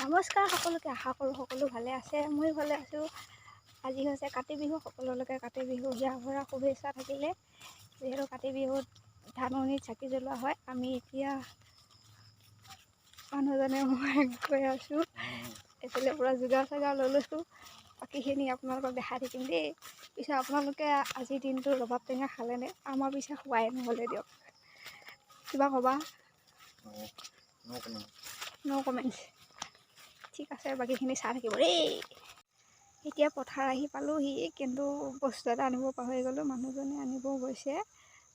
নমস্কাৰ সকলোকে আশা কৰোঁ সকলো ভালে আছে মই ভালে আছোঁ। আজি হৈছে কাতি বিহু সকলোলৈকে কাতি বিহু হিয়া ভৰা শুভেচ্ছা থাকিলে। যিহেতু কাতি বিহুত ধাননিত চাকি জ্বলোৱা হয় আমি এতিয়া মানুহজনে মই গৈ আছোঁ। এইফালে পূৰা যোগাৰ চোগাৰ লৈ লৈছোঁ বাকীখিনি আপোনালোকক দেখাই থাকিম দেই। পিছে আপোনালোকে আজিৰ দিনটো ৰবাব টেঙা খালেনে? আমাৰ পিছে খোৱাই নহ'লে দিয়ক। কিবা ক'বা? ন' কমেণ্টছ ঠিক আছে বাকীখিনি চাই থাকিব দেই। এতিয়া পথাৰ আহি পালোঁহি কিন্তু বস্তু এটা আনিব পাহৰি গ'লোঁ মানুহজনে আনিব গৈছে।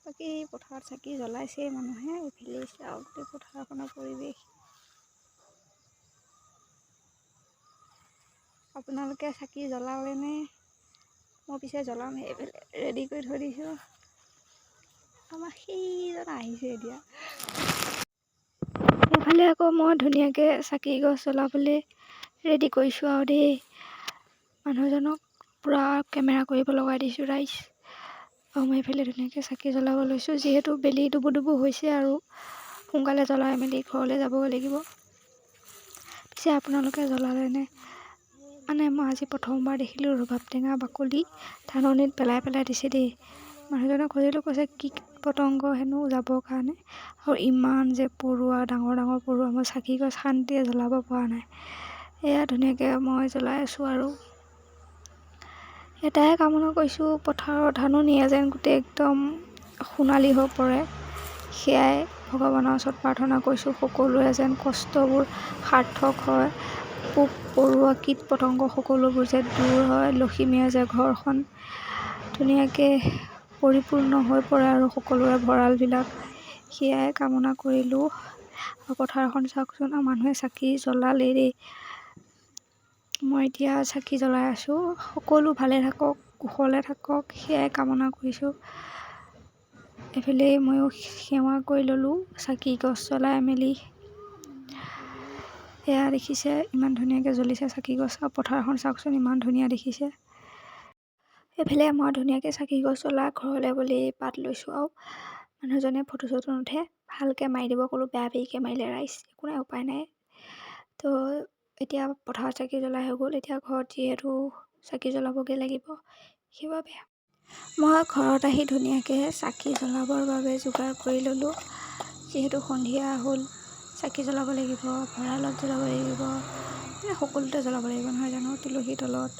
বাকী পথাৰত চাকি জ্বলাইছেই মানুহে এইফালে চাওক গোটেই পথাৰখনৰ পৰিৱেশ। আপোনালোকে চাকি জ্বলালেনে মই পিছে জ্বলাম সেইফালে ৰেডি কৰি থৈ দিছোঁ। আমাৰ সেইজন আহিছে এতিয়া। এইফালে আকৌ মই ধুনীয়াকৈ চাকি গছ জ্বলাবলৈ ৰেডি কৰিছোঁ আৰু দেই। মানুহজনক পূৰা কেমেৰা কৰিব লগাই দিছোঁ ৰাইজ আৰু মই এইফালে ধুনীয়াকৈ চাকি জ্বলাব লৈছোঁ যিহেতু বেলি ডুবু ডুবু হৈছে আৰু সোনকালে জ্বলাই মেলি ঘৰলৈ যাবগৈ লাগিব। পিছে আপোনালোকে জ্বলালেনে? মানে মই আজি প্ৰথমবাৰ দেখিলোঁ ৰবাব টেঙা বাকলি ধাননিত পেলাই পেলাই দিছে দেই। মানুহজনক খুজিলোঁ কৈছে কীট পতংগ হেনো যাবৰ কাৰণে। আৰু ইমান যে পৰুৱা ডাঙৰ ডাঙৰ পৰুৱা মই চাকি গছ শান্তিয়ে জ্বলাব পৰা নাই। এয়া ধুনীয়াকৈ মই জ্বলাই আছোঁ আৰু। এটাই কামনা কৰিছোঁ পথাৰৰ ধাননিয়ে যেন গোটেই একদম সোণালী হৈ পৰে। সেয়াই ভগৱানৰ ওচৰত প্ৰাৰ্থনা কৰিছোঁ সকলোৰে যেন কষ্টবোৰ সাৰ্থক হয়। পোক পৰুৱা কীট পতংগ সকলোবোৰ যে দূৰ হয়। লখিমীয়ে যে ঘৰখন ধুনীয়াকৈ পৰিপূৰ্ণ হৈ পৰে আৰু সকলোৰে ভঁৰালবিলাক। সেয়াই কামনা কৰিলোঁ। পথাৰখন চাওকচোন আৰু মানুহে চাকি জ্বলালেই দেই। মই এতিয়া চাকি জ্বলাই আছোঁ। সকলো ভালে থাকক কুশলে থাকক সেয়াই কামনা কৰিছোঁ। এইফালে ময়ো সেৱা কৰি ল'লোঁ চাকি গছ জ্বলাই মেলি। এয়া দেখিছে ইমান ধুনীয়াকৈ জ্বলিছে চাকি গছ। আৰু পথাৰখন চাওকচোন ইমান ধুনীয়া দেখিছে। এইফালে মই ধুনীয়াকৈ চাকি গছ জ্বলাই ঘৰলৈ বুলি বাট লৈছোঁ আৰু। মানুহজনে ফটো চটো নুঠে ভালকৈ মাৰি দিব ক'লোঁ বেয়া বেৰিকৈ মাৰিলে ৰাইজ একো নাই উপায় নাই। তো এতিয়া পথাৰত চাকি জ্বলাই হৈ গ'ল এতিয়া ঘৰত যিহেতু চাকি জ্বলাবগৈ লাগিব সেইবাবে মই ঘৰত আহি ধুনীয়াকৈ চাকি জ্বলাবৰ বাবে যোগাৰ কৰি ল'লোঁ। যিহেতু সন্ধিয়া হ'ল চাকি জ্বলাব লাগিব ভঁৰালত জ্বলাব লাগিব সকলোতে জ্বলাব লাগিব নহয় জানো? তুলসী তলত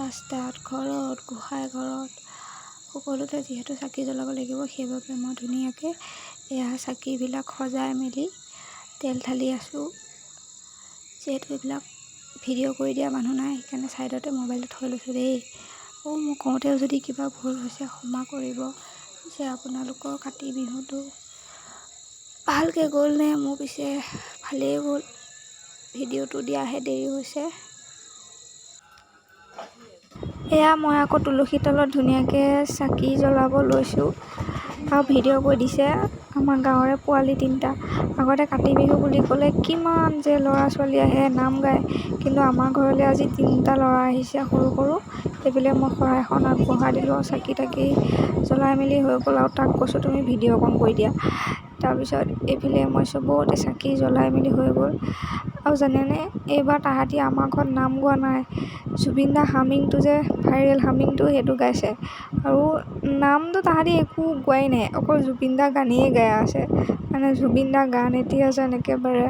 ৰাস্তাত ঘৰত গোঁসাই ঘৰত সকলোতে যিহেতু চাকি জ্বলাব লাগিব সেইবাবে মই ধুনীয়াকৈ এয়া চাকিবিলাক সজাই মেলি তেল ঢালি আছোঁ। যিহেতু এইবিলাক ভিডিঅ' কৰি দিয়া মানুহ নাই সেইকাৰণে ছাইডতে মোবাইলটো থৈ লৈছোঁ দেই। অঁ মই কওঁতেও যদি কিবা ভুল হৈছে ক্ষমা কৰিব যে আপোনালোকৰ কাতি বিহুটো ভালকৈ গ'লনে? মোৰ পিছে ভালেই গ'ল। ভিডিঅ'টো দিয়াহে দেৰি হৈছে। এয়া মই আকৌ তুলসী তলত ধুনীয়াকৈ চাকি জ্বলাব লৈছোঁ। আৰু ভিডিঅ' কৰি দিছে আমাৰ গাঁৱৰে পোৱালি তিনিটা। আগতে কাতি বিহু বুলি ক'লে কিমান যে ল'ৰা ছোৱালী আহে নাম গায়। কিন্তু আমাৰ ঘৰলৈ আজি তিনিটা ল'ৰা আহিছে সৰু সৰু। সেইফালে মই শৰাইখন আগবঢ়াই দিলোঁ আৰু চাকি তাকি জ্বলাই মেলি হৈ গ'ল আৰু তাক কৈছোঁ তুমি ভিডিঅ' অকণ কৰি দিয়া। তাৰপিছত এইফালে মই চবতে চাকি জ্বলাই মেলি হৈ গ'ল। আৰু জানেনে এইবাৰ তাহাঁতি আমাৰ ঘৰত নাম গোৱা নাই। জুবিন দা হামিংটো যে ভাইৰেল হামিংটো সেইটো গাইছে। আৰু নামটো তাহাঁতি একো গোৱাই নাই অকল জুবিন দা গানেই গাই আছে। মানে জুবিন দা গান এতিয়া যেন একেবাৰে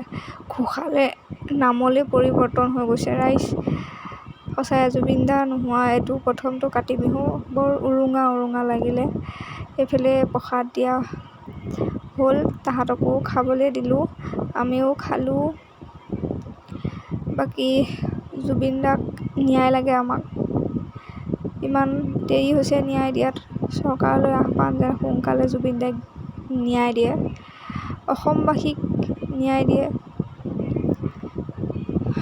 ঘোষালে নামলৈ পৰিৱৰ্তন হৈ গৈছে। ৰাইজ সঁচাই জুবিন দা নোহোৱা এইটো প্ৰথমটো কাতি বিহু। বৰ উৰুঙা উৰুঙা লাগিলে। এইফালে প্ৰসাদ দিয়া হ'ল তাহাঁতকো খাবলৈ দিলোঁ। আমিও খালোঁ। বাকী জুবিন দাক ন্যায় লাগে আমাক। ইমান দেৰি হৈছে ন্যায় দিয়াত। চৰকাৰলৈ আহ্বান যে সোনকালে জুবিন দাক ন্যায় দিয়ে। অসমবাসীক ন্যায় দিয়ে।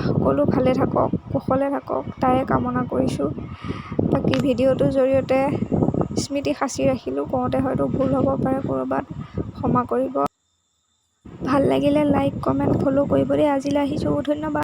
সকলো ভালে থাকক কুশলে থাকক তাৰে কামনা কৰিছোঁ। বাকী ভিডিঅ'টোৰ জৰিয়তে স্মৃতি সাঁচি ৰাখিলোঁ। কওঁতে হয়তো ভুল হ'ব পাৰে ক'ৰবাত। ক্ষমা কৰিব। ভাল লাগিলে লাইক কমেণ্ট ফ'ল' কৰিব দেই আজিলৈ আহিছোঁ। ধন্যবাদ।